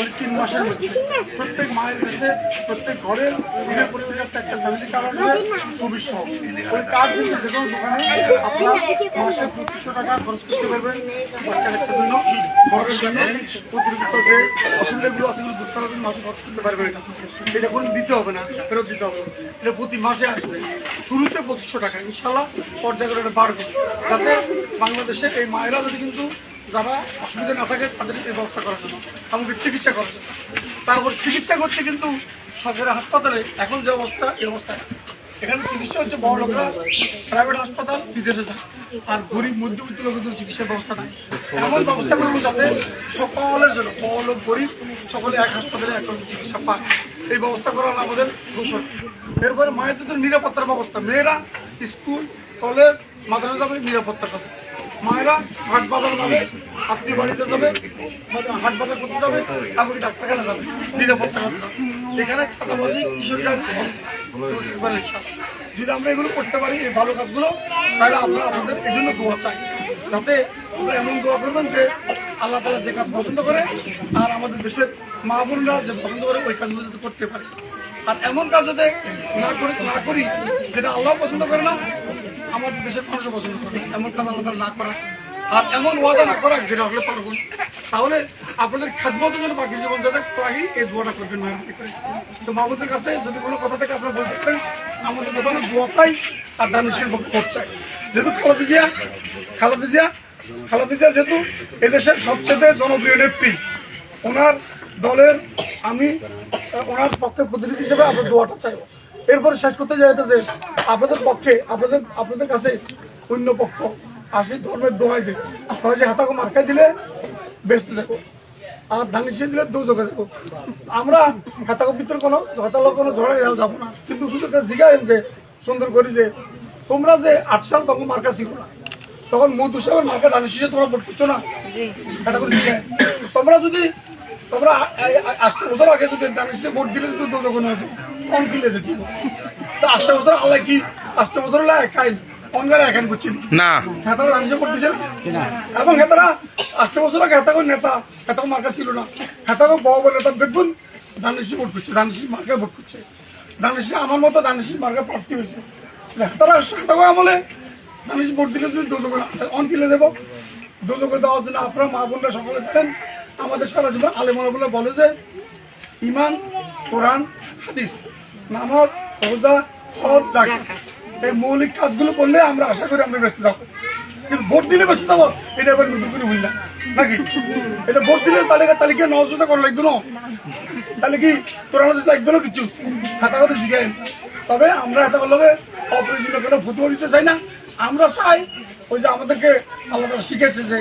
ওই তিন মাসের মধ্যে। প্রত্যেক মায়ের কাছে, প্রত্যেক একটা ওই কিন্তু যে কোনো দোকানে মাসে পঁচিশশো টাকা খরচ করতে পারবেন বাচ্চা জন্য। ঘরের জন্য অতিরিক্ত অসুবিধাগুলো মাসে খরচ করতে পারবেন। এটা দিতে হবে না, ফেরত দিতে হবে। এটা প্রতি মাসে আসবে। শুরুতে পঁচিশশো টাকা। ইনশাল্লাহ পর্যায়ে এটা বাড়বে। যাতে বাংলাদেশের এই মায়েরা যদি কিন্তু যারা অসুবিধা না থাকে তাদের এই ব্যবস্থা করার জন্য এমনকি চিকিৎসা করার জন্য। তারপর চিকিৎসা করতে কিন্তু সরকারি হাসপাতালে এখন যে অবস্থা, এই অবস্থায় এখানে চিকিৎসা হচ্ছে বড় লোকরা প্রাইভেট হাসপাতাল, বিদেশে যায়। আর গরিব, মধ্যবিত্ত লোকদের চিকিৎসার ব্যবস্থা নাই। এমন ব্যবস্থা করব যাতে সকলের জন্য, বড় লোক, গরিব, সকলে এক হাসপাতালে এক চিকিৎসা পায়। এই ব্যবস্থা করা আমাদের কৌশল এরপরে মায়েদের নিরাপত্তার ব্যবস্থা। মেয়েরা স্কুল, কলেজ, মাদ্রাসা যাবে নিরাপত্তার সাথে। মায়েরা হাট বাজার যাবে আত্মীয় বাড়িতে যাবে মানে হাট বাজার করতে যাবে এমনকি ডাক্তারখানা যাবে, নিরাপত্তা এখানে ছাতাবাজি, কিশোরী কাজ যদি আমরা এগুলো করতে পারি, এই ভালো কাজগুলো, তাহলে আমরা আপনাদের এই জন্য দোয়া চাই। যাতে আমরা এমন দোয়া করবেন যে আল্লাহ তালা যে কাজ পছন্দ করে, আর আমাদের দেশের মা বোনরা যে পছন্দ করে, ওই কাজগুলো যাতে করতে পারে। আর এমন কাজ যাতে না করে না করি, যেটা আল্লাহ পছন্দ করে না আমাদের দেশের মানুষও পছন্দ করে, এমন কাজ আল্লাহ না করা। আর এমন ওয়াদা না করা যেটা আপনি পারবেন তাহলে আপনাদের খাদ্যমত যেন বাকি জীবন যাতে লাগি এই দোয়াটা করবেন মেহরবানি করে। তো মাহমুদের কাছে যদি কোনো কথা থেকে আপনারা বলতে পারেন। আমাদের কথা হলো দোয়া চাই, আর দানিশের ভোট চাই। যেহেতু খালাদি জিয়া খালাদি জিয়া খালাদি জিয়া যেহেতু এদেশের সবচেয়ে জনপ্রিয় নেত্রী, ওনার দলের আমি ওনার পক্ষে প্রতিনিধি হিসেবে আপনার দোয়াটা চাইব এরপরে শেষ করতে যাই এটা যে আপনাদের পক্ষে আপনাদের আপনাদের কাছে অন্য পক্ষ আসি ধর্মের দোয়াই দেবে হয় যে হাতাকে মার্কাই দিলে বেচতে যাব আর ধান হিসেবে দিলে দু যোগে যাব। আমরা হাতাকে ভিতরে কোনো হাতালো কোনো ঝড়ে যাব না। কিন্তু শুধু একটা জিজ্ঞাসা যে সুন্দর করি যে তোমরা যে আট সাল তখন মার্কা ছিল না তখন মধু সাহেবের মার্কা ধান হিসেবে তোমরা ভোট করছ না? এটা করে জিজ্ঞাসা তোমরা যদি তোমরা আটটা বছর আগে যদি ধান হিসেবে ভোট দিলে যদি দু যোগ হয়েছে কম কিলে যেত তো আটটা বছর আল্লাহ কি? আটটা বছর হলে একাই অঙ্গারে একাই করছে। নাকি না। হেতারা দানিশে করতেছে না। এবং হেতারা আটটা বছর আগে হেতাকে নেতা হেতাকে মার্কা ছিল না। হেতাকে বড় বড় নেতা দেখুন দানিশি ভোট করছে দানিশি মার্কায় ভোট করছে। দানিশি আমার মতো দানিশি মার্কা প্রার্থী হয়েছে। হেতারা হেতাকে আমলে দানিশি ভোট দিলে যদি অন কিলে দেবো। দুযোগে দেওয়ার জন্য আপনারা মা বোনরা সকলে জানেন আমাদের সারা জীবন আলেমনা বলে বলে যে ইমান কোরআন হাদিস, নামাজ, রোজা, হজ জাকাত এই মৌলিক কাজগুলো করলে আমরা আশা করি আমরা বেঁচে যাব কিন্তু ভোট দিলে বেঁচে যাব এটা এবার নতুন করে বুঝলাম নাকি? এটা ভোট দিলে তালিকা তালিকা নজরতা করা লাগতো না তাহলে কি হাদিস লাগতো না কিছু হাতা কথা শিখাই তবে আমরা হাতা করলে অপ্রয়োজনীয় কোনো ফুটবল দিতে চাই না। আমরা চাই ওই যে আমাদেরকে আল্লাহ তাআলা শিখেছে যে